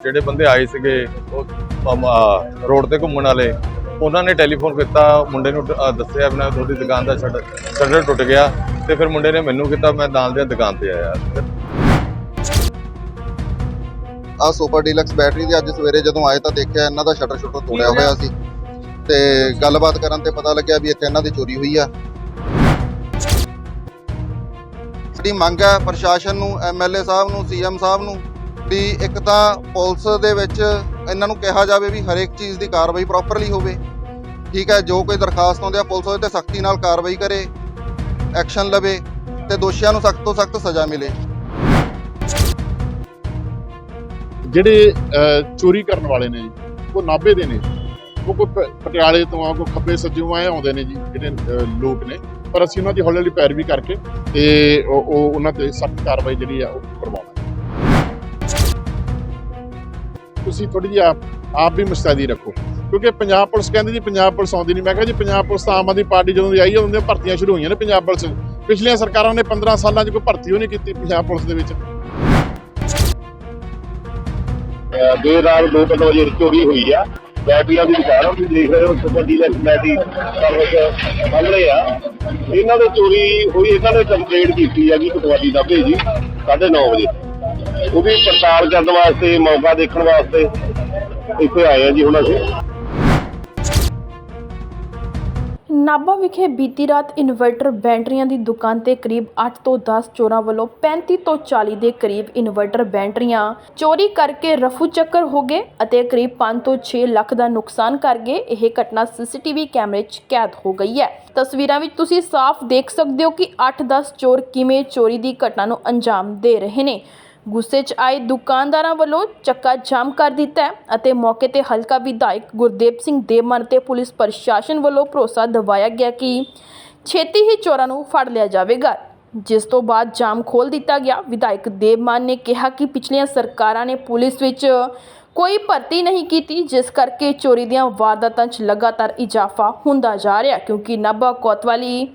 ਜਿਹੜੇ ਬੰਦੇ ਆਏ ਸੀਗੇ, ਉਹ ਰੋਡ ਤੇ ਘੁੰਮਣ ਵਾਲੇ, ਉਹਨਾਂ ਨੇ ਟੈਲੀਫੋਨ ਕੀਤਾ, ਮੁੰਡੇ ਨੂੰ ਦੱਸਿਆ ਵੀ ਤੁਹਾਡੀ ਦੁਕਾਨ ਦਾ ਸ਼ਟਰ ਟੁੱਟ ਗਿਆ, ਤੇ ਫਿਰ ਮੁੰਡੇ ਨੇ ਮੈਨੂੰ ਕੀਤਾ, ਮੈਂ ਨਾਲ ਦੀ ਦੁਕਾਨ ਤੇ ਆਇਆ। ਆ ਸੁਪਰ ਡੀਲਕਸ ਬੈਟਰੀ ਦੇ ਅੱਜ ਸਵੇਰੇ ਜਦੋਂ ਆਏ ਤਾਂ ਦੇਖਿਆ ਇਹਨਾਂ ਦਾ ਸ਼ਟਰ ਸ਼ਟਰ ਤੋੜਿਆ ਹੋਇਆ ਸੀ। ਤੇ ਗੱਲਬਾਤ ਕਰਨ ਤੇ ਪਤਾ ਲੱਗਿਆ ਵੀ ਇੱਥੇ ਇਹਨਾਂ ਦੀ ਚੋਰੀ ਹੋਈ ਆ। ਸਾਡੀ ਮੰਗ ਹੈ ਪ੍ਰਸ਼ਾਸਨ ਨੂੰ ਐਮਐਲਏ ਸਾਹਿਬ ਨੂੰ ਸੀਐਮ ਸਾਹਿਬ ਨੂੰ ਵੀ ਇੱਕ ਤਾਂ ਪੁਲਿਸ ਦੇ ਵਿੱਚ ਇਹਨਾਂ ਨੂੰ ਕਿਹਾ ਜਾਵੇ ਵੀ ਹਰੇਕ ਚੀਜ਼ ਦੀ ਕਾਰਵਾਈ ਪ੍ਰੋਪਰਲੀ ਹੋਵੇ, ਠੀਕ ਹੈ, ਜੋ ਕੋਈ ਦਰਖਾਸਤ ਆਉਂਦੇ ਆ, ਪੁਲਿਸ ਉਹਦੇ ਤੇ ਸਖਤੀ ਨਾਲ ਕਾਰਵਾਈ ਕਰੇ ਐਕਸ਼ਨ ਲਵੇ ਤੇ ਦੋਸ਼ੀਆਂ ਨੂੰ ਸਖਤ ਤੋਂ ਸਖਤ ਸਜ਼ਾ ਮਿਲੇ। ਜਿਹੜੇ ਚੋਰੀ ਕਰਨ ਵਾਲੇ ਨੇ ਉਹ ਨਾਭੇ ਦੇ ਨੇ ਉਹ ਕੋਈ ਪਟਿਆਲੇ ਤੋਂ ਆ, ਕੋਈ ਖੱਬੇ ਸੱਜੂ ਆਏ ਆਉਂਦੇ ਨੇ ਜੀ, ਜਿਹੜੇ ਲੋਕ ਨੇ। ਪਰ ਅਸੀਂ ਉਹਨਾਂ ਦੀ ਹੌਲੀ ਹੌਲੀ ਪੈਰਵੀ ਕਰਕੇ ਤੇ ਉਹ ਉਹਨਾਂ ਤੇ ਸਖਤ ਕਾਰਵਾਈ ਜਿਹੜੀ ਆ, ਉਹ ਕਰਵਾਉਣਾ ਤੁਸੀਂ ਥੋੜੀ ਜਿਹੀ ਆਪ ਵੀ ਮੁਸਤੈਦੀ ਰੱਖੋ। ਕਿਉਂਕਿ ਪੰਜਾਬ ਪੁਲਿਸ ਕਹਿੰਦੀ ਜੀ ਪੰਜਾਬ ਪੁਲਿਸ ਆਉਂਦੀ ਨਹੀਂ। ਮੈਂ ਕਿਹਾ ਜੀ ਪੰਜਾਬ ਪੁਲਿਸ ਤਾਂ ਆਮ ਆਦਮੀ ਪਾਰਟੀ ਜਦੋਂ ਦੀ ਆਈ ਹੈ ਉਦੋਂ ਭਰਤੀਆਂ ਸ਼ੁਰੂ ਹੋਈਆਂ ਨੇ ਪੰਜਾਬ ਪੁਲਿਸ। ਪਿਛਲੀਆਂ ਸਰਕਾਰਾਂ ਨੇ 15 ਸਾਲਾਂ 'ਚ ਕੋਈ ਭਰਤੀ ਉਹ ਕੀਤੀ ਪੰਜਾਬ ਪੁਲਿਸ ਦੇ ਵਿੱਚ। ਦੇਰ ਰਾਤ ਦੋ ਵਜੇ ਚੋਰੀ ਹੋਈ ਆ। ਬੈਟਰੀਆਂ ਦੀ ਦੁਕਾਨ ਆ, ਦੇਖ ਰਹੇ ਹੋ ਸੁਪਰ ਡੀਲਕਸ ਬੈਟਰੀ ਸਰਵਿਸ ਸਾਹਮਣੇ ਆ। ਇਹਨਾਂ ਦੇ ਚੋਰੀ ਹੋਈ ਇਹਨਾਂ ਨੇ ਕੰਪਲੇਂਟ ਕੀਤੀ ਹੈਗੀ ਕਟਵਾਦੀ ਦਾ ਭੇਜੀ 9:30 ਵਜੇ। ਉਹਦੀ ਪੜਤਾਲ ਕਰਨ ਵਾਸਤੇ, ਮੌਕਾ ਦੇਖਣ ਵਾਸਤੇ ਇੱਥੇ ਆਏ ਆ ਜੀ ਹੁਣ ਅਸੀਂ। ਨਾਭਾ ਵਿਖੇ ਬੀਤੀ ਰਾਤ ਇਨਵਰਟਰ ਬੈਟਰੀਆਂ ਦੀ ਦੁਕਾਨ ਤੇ ਕਰੀਬ 8 ਤੋਂ 10 ਚੋਰਾਂ ਵੱਲੋਂ 35 ਤੋਂ 40 ਦੇ ਕਰੀਬ ਇਨਵਰਟਰ ਬੈਟਰੀਆਂ ਚੋਰੀ ਕਰਕੇ ਰਫੂ ਚੱਕਰ ਹੋ ਗਏ ਅਤੇ ਕਰੀਬ 5 ਤੋਂ 6 ਲੱਖ ਦਾ ਨੁਕਸਾਨ ਕਰ ਗਏ। ਇਹ ਘਟਨਾ ਸੀਸੀਟੀਵੀ ਕੈਮਰੇ 'ਚ ਕੈਦ ਹੋ ਗਈ ਹੈ। ਤਸਵੀਰਾਂ ਵਿੱਚ ਤੁਸੀਂ ਸਾਫ਼ ਦੇਖ ਸਕਦੇ ਹੋ ਕਿ 8-10 ਚੋਰ ਕਿਵੇਂ ਚੋਰੀ ਦੀ ਘਟਨਾ ਨੂੰ ਅੰਜਾਮ ਦੇ ਰਹੇ ਨੇ। ਗੁੱਸੇ 'ਚ ਆਏ ਦੁਕਾਨਦਾਰਾਂ ਵੱਲੋਂ ਚੱਕਾ ਜਾਮ ਕਰ ਦਿੱਤਾ ਅਤੇ ਮੌਕੇ ਤੇ ਹਲਕਾ ਵਿਧਾਇਕ ਗੁਰਦੇਵ ਸਿੰਘ ਦੇਵਮਨ ਤੇ ਪੁਲਿਸ ਪ੍ਰਸ਼ਾਸਨ ਵੱਲੋਂ ਭਰੋਸਾ ਦਿਵਾਇਆ ਗਿਆ ਕਿ ਛੇਤੀ ਹੀ ਚੋਰਾਂ ਨੂੰ ਫੜ ਲਿਆ ਜਾਵੇਗਾ। ਜਿਸ ਤੋਂ ਬਾਅਦ ਜਾਮ ਖੋਲ ਦਿੱਤਾ ਗਿਆ। ਵਿਧਾਇਕ ਦੇਵਮਨ ਨੇ ਕਿਹਾ ਕਿ ਪਿਛਲੀਆਂ ਸਰਕਾਰਾਂ ਨੇ ਪੁਲਿਸ ਵਿੱਚ ਕੋਈ ਭਰਤੀ ਨਹੀਂ ਕੀਤੀ, ਜਿਸ ਕਰਕੇ ਚੋਰੀ ਦੀਆਂ ਵਾਰਦਾਤਾਂ 'ਚ ਲਗਾਤਾਰ ਇਜ਼ਾਫਾ ਹੁੰਦਾ ਜਾ ਰਿਹਾ ਕਿਉਂਕਿ ਨਾਭਾ ਕੋਤਵਾਲੀ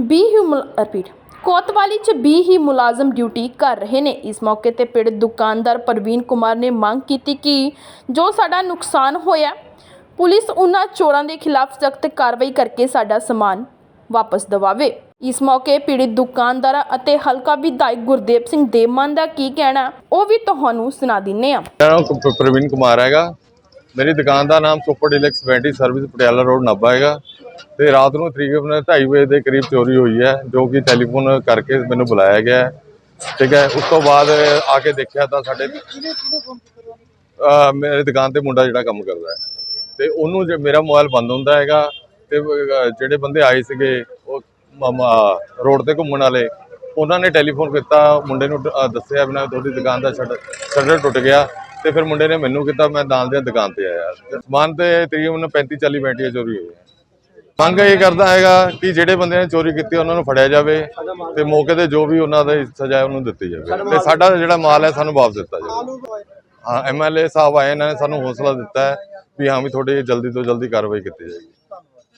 20 ਹੀ ਮੁਲ- ਰਿਪੀਟ ਕੋਤਵਾਲੀ 'ਚ 20 ਹੀ ਮੁਲਾਜ਼ਮ ਡਿਊਟੀ ਕਰ ਰਹੇ ਨੇ। ਇਸ ਮੌਕੇ ਤੇ ਪੀੜਤ ਦੁਕਾਨਦਾਰ ਪ੍ਰਵੀਨ ਕੁਮਾਰ ਨੇ ਮੰਗ ਕੀਤੀ ਕਿ ਜੋ ਸਾਡਾ ਨੁਕਸਾਨ ਹੋਇਆ, ਪੁਲਿਸ ਉਹਨਾਂ ਚੋਰਾਂ ਦੇ ਖਿਲਾਫ ਸਖਤ ਕਾਰਵਾਈ ਕਰਕੇ ਸਾਡਾ ਸਮਾਨ ਵਾਪਸ ਦਿਵਾਵੇ। ਇਸ ਮੌਕੇ ਪੀੜਤ ਦੁਕਾਨਦਾਰਾਂ ਅਤੇ ਹਲਕਾ ਵਿਧਾਇਕ ਗੁਰਦੇਵ ਸਿੰਘ ਦੇਵਮਨ ਦਾ ਕੀ ਕਹਿਣਾ, ਉਹ ਵੀ ਤੁਹਾਨੂੰ ਸੁਣਾ ਦਿੰਨੇ ਆ। ਮੇਰਾ ਨਾਮ ਕ- ਪ੍ਰਵੀਨ ਕੁਮਾਰ ਹੈਗਾ। ਮੇਰੀ ਦੁਕਾਨ ਦਾ ਨਾਮ ਸੁਪਰ ਡੀਲਕਸ ਵੈਂਟੀ ਸਰਵਿਸ ਪਟਿਆਲਾ ਰੋਡ ਨਾਭਾ ਹੈਗਾ। ਤੇ ਰਾਤ ਨੂੰ ਤਕਰੀਬਨ 2:30 ਵਜੇ ਦੇ ਕਰੀਬ ਚੋਰੀ ਹੋਈ ਹੈ ਜੋ ਕਿ ਟੈਲੀਫੋਨ ਕਰਕੇ ਮੈਨੂੰ ਬੁਲਾਇਆ ਗਿਆ ਠੀਕ ਹੈ ਉਸ ਤੋਂ ਬਾਅਦ ਆ ਕੇ ਦੇਖਿਆ ਤਾਂ ਸਾਡੇ ਮੇਰੇ ਦੁਕਾਨ ਤੇ ਮੁੰਡਾ ਜਿਹੜਾ ਕੰਮ ਕਰਦਾ ਹੈ। ਤੇ ਉਹਨੂੰ ਜੇ ਮੇਰਾ ਮੋਬਾਈਲ ਬੰਦ ਹੁੰਦਾ ਹੈਗਾ ਤੇ ਜਿਹੜੇ ਬੰਦੇ ਆਏ ਸੀਗੇ ਉਹ ਰੋਡ ਤੇ ਘੁੰਮਣ ਵਾਲੇ ਉਹਨਾਂ ਨੇ ਟੈਲੀਫੋਨ ਕੀਤਾ ਮੁੰਡੇ ਨੂੰ ਦੱਸਿਆ ਵੀ ਨਾ ਤੁਹਾਡੀ ਦੁਕਾਨ ਦਾ ਸ਼ਟਰ ਸ਼ਟਰ ਟੁੱਟ ਗਿਆ। ਤੇ ਫਿਰ ਮੁੰਡੇ ਨੇ ਮੈਨੂੰ ਕੀਤਾ ਮੈਂ ਨਾਲ ਦੀ ਦੁਕਾਨ ਤੇ ਆਇਆ। ਸਮਾਨ ਤੇ ਤਕਰੀਬਨ 35 40 ਬੈਟਰੀਆਂ ਚੋਰੀ ਹੋਈਆਂ ਮੰਗ ਇਹ ਕਰਦਾ ਹੈਗਾ ਕਿ ਜਿਹੜੇ ਬੰਦੇ ਨੇ ਚੋਰੀ ਕੀਤੀ ਉਹਨਾਂ ਨੂੰ ਫੜਿਆ ਜਾਵੇ ਤੇ ਮੌਕੇ ਤੇ ਜੋ ਵੀ ਉਹਨਾਂ ਦੀ ਸਜ਼ਾ ਹੈ ਉਹਨੂੰ ਦਿੱਤੀ ਜਾਵੇ। ਤੇ ਸਾਡਾ ਜਿਹੜਾ ਮਾਲ ਹੈ, ਸਾਨੂੰ ਵਾਪਸ ਦਿੱਤਾ ਜਾਵੇ। ਹਾਂ ਐਮਐਲਏ ਸਾਹਿਬ ਆਏ, ਇਹਨਾਂ ਨੇ ਸਾਨੂੰ ਹੌਸਲਾ ਦਿੱਤਾ ਹੈ ਵੀ ਹਾਂ ਵੀ ਤੁਹਾਡੀ ਜਲਦੀ ਤੋਂ ਜਲਦੀ ਕਾਰਵਾਈ ਕੀਤੀ ਜਾਏਗੀ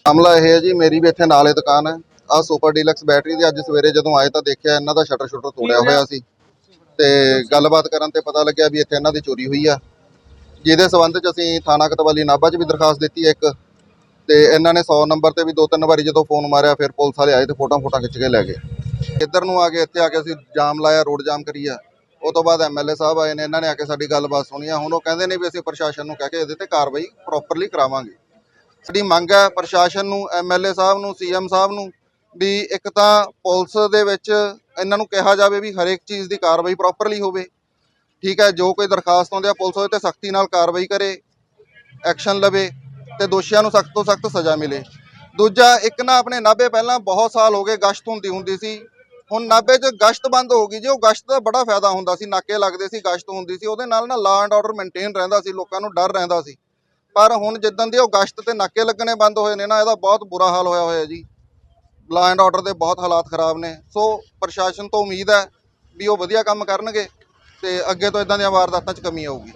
ਮਾਮਲਾ ਇਹ ਹੈ ਜੀ, ਮੇਰੀ ਵੀ ਇੱਥੇ ਨਾਲੇ ਦੁਕਾਨ ਹੈ। ਆ ਸੁਪਰ ਡੀਲਕਸ ਬੈਟਰੀ ਦੀ ਅੱਜ ਸਵੇਰੇ ਜਦੋਂ ਆਏ ਤਾਂ ਦੇਖਿਆ ਇਹਨਾਂ ਦਾ ਸ਼ਟਰ ਸ਼ਟਰ ਤੋੜਿਆ ਹੋਇਆ ਸੀ। ਤੇ ਗੱਲਬਾਤ ਕਰਨ ਤੇ ਪਤਾ ਲੱਗਿਆ ਵੀ ਇੱਥੇ ਇਹਨਾਂ ਦੀ ਚੋਰੀ ਹੋਈ ਆ। ਜਿਹਦੇ ਸਬੰਧ ਚ ਅਸੀਂ ਥਾਣਾ ਕਤਵਾਲੀ ਨਾਭਾ ਚ ਵੀ ਦਰਖਾਸਤ ਦਿੱਤੀ ਹੈ ਇੱਕ। ਤੇ ਇਹਨਾਂ ਨੇ 100 ਨੰਬਰ ਤੇ ਵੀ ਦੋ ਤਿੰਨ ਵਾਰੀ ਜਦੋਂ ਫੋਨ ਮਾਰਿਆ, ਫਿਰ ਪੁਲਿਸ ਵਾਲੇ ਆਏ ਤੇ ਫੋਟੋਆਂ ਫੋਟੋਆਂ ਖਿੱਚ ਕੇ ਲੈ ਗਏ। ਇੱਧਰ ਨੂੰ ਆ ਕੇ, ਇੱਥੇ ਆ ਕੇ ਅਸੀਂ ਜਾਮ ਲਾਇਆ, ਰੋਡ ਜਾਮ ਕਰੀਆ ਉਹ ਤੋਂ ਬਾਅਦ ਐਮਐਲਏ ਸਾਹਿਬ ਆਏ ਨੇ, ਇਹਨਾਂ ਨੇ ਆ ਕੇ ਸਾਡੀ ਗੱਲਬਾਤ ਸੁਣੀ ਸੁਣੀਆ ਹੁਣ ਉਹ ਕਹਿੰਦੇ ਨੇ ਵੀ ਅਸੀਂ ਪ੍ਰਸ਼ਾਸਨ ਨੂੰ ਕਹਿ ਕੇ ਇਹਦੇ ਤੇ ਕਾਰਵਾਈ ਪ੍ਰੋਪਰਲੀ ਕਰਾਵਾਂਗੇ। ਸਾਡੀ ਮੰਗ ਹੈ ਪ੍ਰਸ਼ਾਸਨ ਨੂੰ ਐਮਐਲਏ ਸਾਹਿਬ ਨੂੰ ਸੀਐਮ ਸਾਹਿਬ ਨੂੰ, ਵੀ ਇੱਕ ਤਾਂ ਪੁਲਿਸ ਦੇ ਵਿੱਚ ਇਹਨਾਂ ਨੂੰ ਕਿਹਾ ਜਾਵੇ ਵੀ ਹਰੇਕ ਚੀਜ਼ ਦੀ ਕਾਰਵਾਈ ਪ੍ਰੋਪਰਲੀ ਹੋਵੇ। ਠੀਕ ਹੈ ਜੋ ਕੋਈ ਦਰਖਾਸਤ ਆਉਂਦੀ ਆ, ਪੁਲਿਸ ਉਹਦੇ ਤੇ ਸਖਤੀ ਨਾਲ ਕਾਰਵਾਈ ਕਰੇ, ਐਕਸ਼ਨ ਲਵੇ। ਤੇ ਦੋਸ਼ੀਆਂ ਨੂੰ ਸਖਤ ਤੋਂ ਸਖਤ ਸਜ਼ਾ ਮਿਲੇ। ਦੂਜਾ, ਇੱਕ ਨਾ ਆਪਣੇ ਨਾਭੇ ਪਹਿਲਾਂ ਬਹੁਤ ਸਾਲ ਹੋ ਗਏ ਗਸ਼ਤ ਹੁੰਦੀ ਹੁੰਦੀ ਸੀ। ਹੁਣ ਨਾਭੇ 'ਚ ਗਸ਼ਤ ਬੰਦ ਹੋ ਗਈ ਜੀ, ਉਹ ਗਸ਼ਤ ਦਾ ਬੜਾ ਫਾਇਦਾ ਹੁੰਦਾ ਸੀ, ਨਾਕੇ ਲੱਗਦੇ ਸੀ, ਗਸ਼ਤ ਹੁੰਦੀ ਸੀ। ਉਹਦੇ ਨਾਲ ਨਾ ਲਾ ਐਂਡ ਆਰਡਰ ਮੇਨਟੇਨ ਰਹਿੰਦਾ ਸੀ, ਲੋਕਾਂ ਨੂੰ ਡਰ ਰਹਿੰਦਾ ਸੀ। ਪਰ ਹੁਣ ਜਿੱਦਾਂ ਦੀ ਉਹ ਗਸ਼ਤ ਤੇ ਨਾਕੇ ਲੱਗਣੇ ਬੰਦ ਹੋਏ ਨੇ ਨਾ, ਇਹਦਾ ਬਹੁਤ ਬੁਰਾ ਹਾਲ ਹੋਇਆ ਹੋਇਆ ਜੀ। ਲਾ ਐਂਡ ਆਰਡਰ ਦੇ ਬਹੁਤ ਹਾਲਾਤ ਖਰਾਬ ਨੇ। ਸੋ ਪ੍ਰਸ਼ਾਸਨ ਤੋਂ ਉਮੀਦ ਹੈ ਵੀ ਉਹ ਵਧੀਆ ਕੰਮ ਕਰਨਗੇ ਤੇ ਅੱਗੇ ਤੋਂ ਇਦਾਂ ਦੀਆਂ ਵਾਰਦਾਤਾਂ 'ਚ ਕਮੀ ਆਊਗੀ।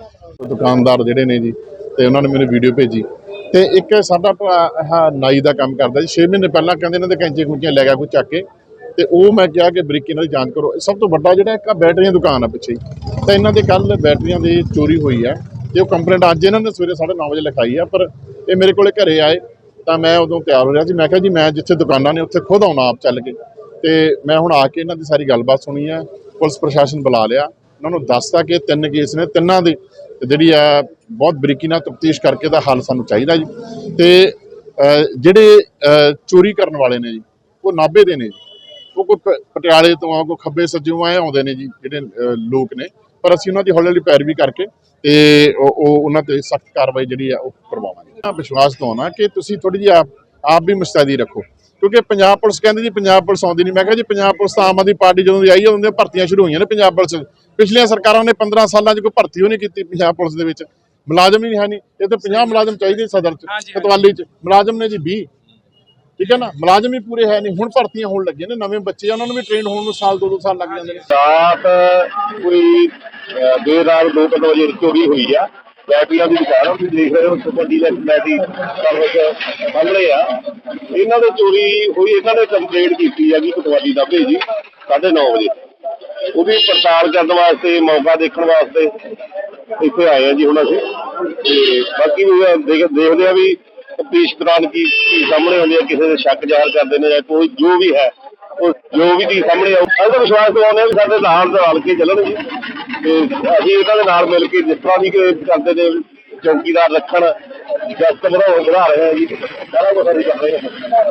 ਦੁਕਾਨਦਾਰ ਜਿਹੜੇ ਨੇ ਜੀ, ਤੇ ਉਹਨਾਂ ਨੇ ਮੈਨੂੰ ਵੀਡੀਓ ਭੇਜੀ। ਤੇ ਇੱਕ ਸਾਡਾ ਭਰਾ ਨਾਈ ਦਾ ਕੰਮ ਕਰਦਾ ਜੀ। 6 ਮਹੀਨੇ ਪਹਿਲਾਂ ਕਹਿੰਦੇ ਇਹਨਾਂ ਦੇ ਕੈਂਚੇ ਕੁੰਚੀਆਂ ਲੈ ਗਿਆ ਕੋਈ ਚੱਕ ਕੇ। ਤੇ ਉਹ ਮੈਂ ਕਿਹਾ ਕਿ ਬਰੀਕੀ ਨਾਲ ਜਾਂਚ ਕਰੋ। ਸਭ ਤੋਂ ਵੱਡਾ ਜਿਹੜਾ ਇੱਕ ਬੈਟਰੀਆਂ ਦੁਕਾਨ ਆ ਪਿੱਛੇ ਹੀ। ਤਾਂ ਇਹਨਾਂ ਦੇ ਕੱਲ ਬੈਟਰੀਆਂ ਦੀ ਚੋਰੀ ਹੋਈ ਹੈ ਤੇ ਉਹ ਕੰਪਲੇਂਟ ਅੱਜ ਇਹਨਾਂ ਨੇ ਸਵੇਰੇ 9:30 ਵਜੇ ਲਿਖਾਈ ਆ, ਪਰ ਇਹ ਮੇਰੇ ਕੋਲੇ ਘਰੇ ਆਏ ਤਾਂ ਮੈਂ ਉਦੋਂ ਤਿਆਰ ਹੋ ਰਿਹਾ ਸੀ। ਮੈਂ ਕਿਹਾ ਜੀ, ਮੈਂ ਜਿੱਥੇ ਦੁਕਾਨਾਂ ਨੇ ਉੱਥੇ ਖੁਦ ਆਉਣਾ ਆਪ ਚੱਲ ਕੇ। ਤੇ ਮੈਂ ਹੁਣ ਆ ਕੇ ਇਹਨਾਂ ਦੀ ਸਾਰੀ ਗੱਲਬਾਤ ਸੁਣੀ ਹੈ ਪੁਲਿਸ ਪ੍ਰਸ਼ਾਸਨ ਬੁਲਾ ਲਿਆ। ਉਹਨਾਂ ਨੂੰ ਦੱਸਤਾ ਕਿ ਤਿੰਨ ਕੇਸ ਨੇ, ਤਿੰਨਾਂ ਦੇ ਜਿਹੜੀ ਆ ਬਹੁਤ ਬਰੀਕੀ ਨਾਲ ਤਫਤੀਸ਼ ਕਰਕੇ ਦਾ ਹੱਲ ਸਾਨੂੰ ਚਾਹੀਦਾ ਜੀ। ਤੇ ਜਿਹੜੇ ਚੋਰੀ ਕਰਨ ਵਾਲੇ ਨੇ ਜੀ, ਉਹ ਨਾਭੇ ਦੇ ਨੇ ਜੀ। ਉਹ ਕੋਈ ਪਟਿਆਲੇ ਤੋਂ ਆ, ਕੋਈ ਖੱਬੇ ਸੱਜੋਂ ਆਏ, ਆਉਂਦੇ ਨੇ ਜੀ, ਜਿਹੜੇ ਲੋਕ ਨੇ। ਪਰ ਅਸੀਂ ਉਹਨਾਂ ਦੀ ਹੌਲੀ ਹੌਲੀ ਪੈਰਵੀ ਕਰਕੇ ਤੇ ਉਹ ਉਹਨਾਂ ਤੇ ਸਖਤ ਕਾਰਵਾਈ ਜਿਹੜੀ ਆ, ਉਹ ਕਰਵਾਵਾਂਗੇ। ਆ ਵਿਸ਼ਵਾਸ ਦਿਵਾਉਣਾ ਕਿ ਤੁਸੀਂ ਥੋੜੀ ਜਿਹੀ ਆਪ ਆਪ ਵੀ ਮੁਸਤੈਦੀ ਰੱਖੋ। ਕਿਉਂਕਿ ਪੰਜਾਬ ਪੁਲਿਸ ਕਹਿੰਦੀ ਜੀ, ਪੰਜਾਬ ਪੁਲਿਸ ਆਉਂਦੀ ਨਹੀਂ ਮੈਂ ਕਿਹਾ ਜੀ, ਪੰਜਾਬ ਪੁਲਿਸ ਤਾਂ ਆਮ ਆਦਮੀ ਪਾਰਟੀ ਜਦੋਂ ਦੀ ਆਈ ਹੈ ਦੀਆਂ ਭਰਤੀਆਂ ਸ਼ੁਰੂ ਹੋਈਆਂ ਨੇ ਪੰਜਾਬ ਪੁਲਿਸ। ਪਿਛਲੀਆਂ ਸਰਕਾਰਾਂ ਨੇ 15 ਸਾਲਾਂ 'ਚ ਕੋਈ ਭਰਤੀ ਹੋ ਨਹੀਂ ਕੀਤੀ ਪੰਜਾਬ ਪੁਲਿਸ ਦੇ ਵਿੱਚ। ਮੁਲਾਜ਼ਮ ਹੀ ਨਹੀਂ ਹੈ ਨਹੀਂ ਇਹ ਤਾਂ 50 ਮੁਲਾਜ਼ਮ ਚਾਹੀਦੇ ਸਦਰ 'ਚ ਕਤਵਾਲੀ 'ਚ। ਮੁਲਾਜ਼ਮ ਨੇ ਜੀ 20 ਠੀਕ ਹੈ ਨਾ? ਮੁਲਾਜ਼ਮ ਹੀ ਪੂਰੇ ਹੈ ਨਹੀਂ ਹੁਣ ਭਰਤੀਆਂ ਹੋਣ ਲੱਗੀਆਂ ਨੇ ਨਵੇਂ ਬੱਚੇ ਆ ਉਹਨਾਂ ਨੂੰ ਵੀ ਟ੍ਰੇਨ ਹੋਣ ਨੂੰ ਸਾਲ ਦੋ ਦੋ ਸਾਲ ਲੱਗ ਜਾਂਦੇ ਨੇ। ਰਾਤ ਕੋਈ ਦੇਰ ਰਾਤ ਦੋ ਤਿੰਨ ਵਜੇ ਚੋਰੀ ਹੋਈ ਆ। ਬੈਟਰੀਆਂ ਦੀ ਦੁਕਾਨ ਤੁਸੀਂ ਦੇਖ ਰਹੇ ਹੋ ਸੁਪਰ ਡੀਲਕਸ ਬੈਟਰੀ ਸਰਵਿਸ ਸਾਹਮਣੇ ਆ। ਇਹਨਾਂ ਦੇ ਚੋਰੀ ਹੋਈ ਇਹਨਾਂ ਨੇ ਕੰਪਲੇਂਟ ਕੀਤੀ ਆ ਜੀ ਕਤਵਾਲੀ ਦਾ ਭੇਜੀ 9:30 ਵਜੇ। ਉਹਦੀ ਪੜਤਾਲ ਕਰਨ ਵਾਸਤੇ, ਮੌਕਾ ਦੇਖਣ ਵਾਸਤੇ ਇੱਥੇ ਆਏ ਆ ਜੀ ਹੁਣ ਅਸੀਂ। ਤੇ ਬਾਕੀ ਵੀ ਦੇਖ- ਦੇਖਦੇ ਆ ਵੀ ਤਫਤੀਸ਼ ਦੌਰਾਨ ਕੀ ਕੀ ਸਾਹਮਣੇ ਆਉਂਦੇ ਆ, ਕਿਸੇ ਦੇ ਸ਼ੱਕ ਜ਼ਾਹਰ ਕਰਦੇ ਨੇ ਜਾਂ ਕੋਈ ਜੋ ਵੀ ਹੈ, ਉਹ ਜੋ ਵੀ ਚੀਜ਼ ਸਾਹਮਣੇ ਆਉ ਅਸੀਂ ਤਾਂ ਵਿਸ਼ਵਾਸ ਦਿਵਾਉਂਦੇ ਆ ਵੀ ਸਾਡੇ ਨਾਲ ਰਲ ਕੇ ਚੱਲਣਗੇ ਤੇ ਅਸੀਂ ਇਹਨਾਂ ਦੇ ਨਾਲ ਮਿਲ ਕੇ ਜਿਸ ਤਰ੍ਹਾਂ ਵੀ ਕਿ ਕਰਦੇ ਨੇ, ਚੌਕੀਦਾਰ ਰੱਖਣ ਜਸਟ ਵਧਾਉਣ ਵਧਾ ਰਹੇ ਆ ਜੀ। ਸਾਰਾ ਕੁਝ ਅਸੀਂ ਕਰ ਰਹੇ ਹਾਂ